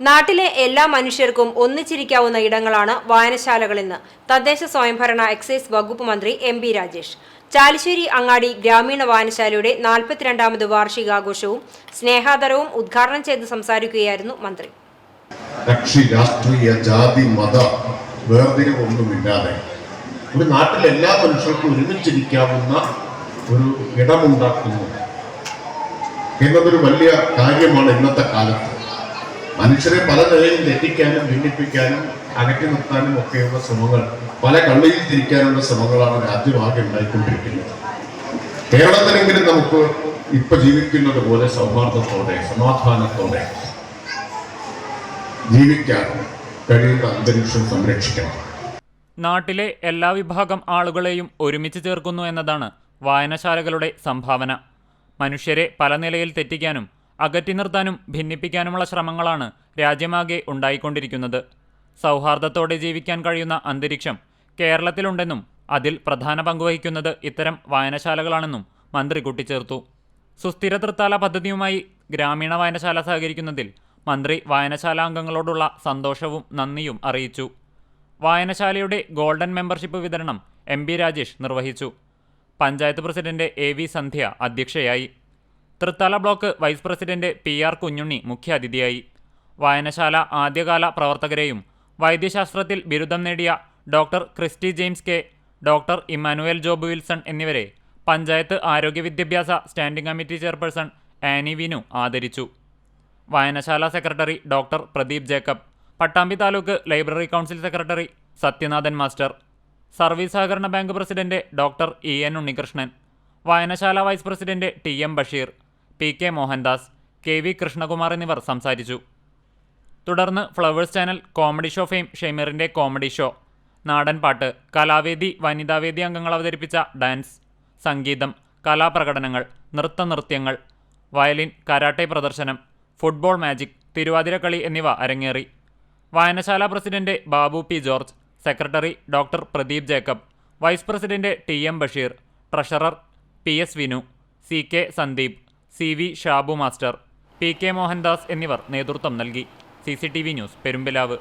നാട്ടിലെ എല്ലാ മനുഷ്യർക്കും ഒന്നിച്ചിരിക്കാവുന്ന ഇടങ്ങളാണ് വായനശാലകളെന്ന് തദ്ദേശ സ്വയംഭരണ എക്സൈസ് വകുപ്പ് മന്ത്രി എം ബി രാജേഷ്. ചാലിശ്ശേരി അങ്ങാടി ഗ്രാമീണ വായനശാലയുടെ നാൽപ്പത്തിരണ്ടാമത് വാർഷികാഘോഷവും സ്നേഹാദരവും ഉദ്ഘാടനം ചെയ്ത് സംസാരിക്കുകയായിരുന്നു മന്ത്രി. കക്ഷി രാഷ്ട്രീയ ജാതി മത വേർതിരിവൊന്നുമില്ലാതെ ഒരു നാട്ടിലെ എല്ലാ മനുഷ്യർക്കും ഒരുമിച്ചിരിക്കാവുന്ന ഒരു ഇടമുണ്ടാക്കുന്നു. എന്നതൊരു വലിയ കാര്യമാണ് ഇന്നത്തെ കാലത്ത്. മനുഷ്യരെ പല നിലയിൽ തെറ്റിക്കാനും ഭിന്നിപ്പിക്കാനും അകറ്റി നിർത്താനും ഒക്കെയുള്ള ശ്രമങ്ങൾ പല കള്ളിയിൽ തിരിക്കാനുള്ള ശ്രമങ്ങളാണ് രാജ്യമാകെ ഉണ്ടായിക്കൊണ്ടിരിക്കുന്നത്. കേരളത്തിലെങ്കിലും നമുക്ക് ഇപ്പൊ ജീവിക്കുന്നത് പോലെ സൗഹാർദ്ദത്തോടെ സമാധാനത്തോടെ ജീവിക്കാൻ കഴിയുന്ന അന്തരീക്ഷം സംരക്ഷിക്കണം. നാട്ടിലെ എല്ലാ വിഭാഗം ആളുകളെയും ഒരുമിച്ച് ചേർക്കുന്നു എന്നതാണ് വായനശാലകളുടെ സംഭാവന. മനുഷ്യരെ പല നിലയിൽ തെറ്റിക്കാനും അകറ്റി നിർത്താനും ഭിന്നിപ്പിക്കാനുമുള്ള ശ്രമങ്ങളാണ് രാജ്യമാകെ ഉണ്ടായിക്കൊണ്ടിരിക്കുന്നത്. സൗഹാർദ്ദത്തോടെ ജീവിക്കാൻ കഴിയുന്ന അന്തരീക്ഷം കേരളത്തിലുണ്ടെന്നും അതിൽ പ്രധാന പങ്കുവഹിക്കുന്നത് ഇത്തരം വായനശാലകളാണെന്നും മന്ത്രി കൂട്ടിച്ചേർത്തു. സുസ്ഥിര തൃത്താല പദ്ധതിയുമായി ഗ്രാമീണ വായനശാല സഹകരിക്കുന്നതിൽ മന്ത്രി വായനശാല അംഗങ്ങളോടുള്ള സന്തോഷവും നന്ദിയും അറിയിച്ചു. വായനശാലയുടെ ഗോൾഡൻ മെമ്പർഷിപ്പ് വിതരണം എം രാജേഷ് നിർവഹിച്ചു. പഞ്ചായത്ത് പ്രസിഡന്റ് എ സന്ധ്യ അധ്യക്ഷയായി. Thrithala block vice president P R Kunjunni മുഖ്യാതിഥിയായി. വായനശാല ആദ്യകാല പ്രവർത്തകരെയും വൈദ്യശാസ്ത്രത്തിൽ ബിരുദം നേടിയ doctor Christy James K doctor Immanuel Job Wilson എന്നിവരെ പഞ്ചായത്ത് ആരോഗ്യ വിദ്യാഭ്യാസ standing committee chairperson Annie Vinu ആദരിച്ചു. വായനശാല secretary doctor Pradeep Jacob Pattambi taluk library council secretary Sathyanathan master service സഹകരണ bank president doctor E N Unnikrishnan വായനശാല vice president T M Basheer P K Mohandas K V Krishnakumar എന്നിവർ സംസാരിച്ചു. തുടർന്ന് flowers channel comedy show fame ഷെമീറിന്റെ comedy show നാടൻ പാട്ട് കലാവേദി വനിതാവേദി അംഗങ്ങൾ അവതരിപ്പിച്ച ഡാൻസ് സംഗീതം കലാപ്രകടനങ്ങൾ നൃത്തനൃത്യങ്ങൾ വയലിൻ കരാട്ടെ പ്രദർശനം ഫുട്ബോൾ മാജിക് തിരുവാതിരക്കളി എന്നിവ അരങ്ങേറി. വായനശാല president Babu P George secretary doctor Pradeep Jacob vice president T M Basheer treasurer P S Vinu C K Sandeep C V Shabu master P K Mohandas എന്നിവർ നേതൃത്വം നൽകി. C news Perumpilavu.